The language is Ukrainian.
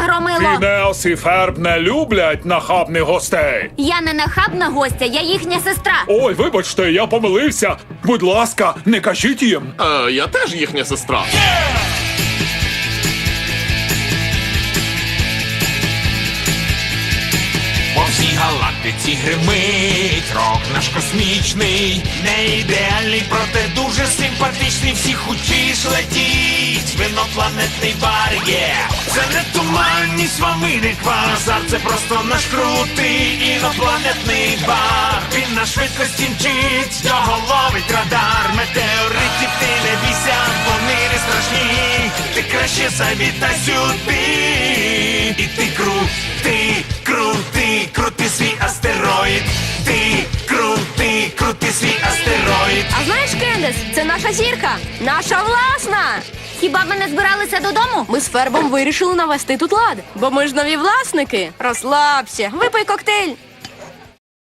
громило. Фінеас і Ферб не люблять нахабних гостей. Я не нахабна гостя, я їхня сестра. Ой, вибачте, я помилився. Будь ласка, не кажіть їм. Е, я теж їхня сестра. По всій галактиці гримить рок наш космічний, не ідеальний, проте дуже симпатичний. Всі хочеш летіть, винопланетний бар є. Це не туманність, вам і не квазар, це просто наш крутий інопланетний бар. Він на швидкості мчить, його ловить радар. Метеоритів ти не бійся, вони не страшні. Ти краще завітай сюди. І ти крутий, крутий, крутий свій астероїд. Ти крутий, крутий свій астероїд. А знаєш, Кендес, це наша зірка, наша власна. Хіба ми не збиралися додому? Ми з фербом вирішили навести тут лад, бо ми ж нові власники. Розслабся, випий коктейль.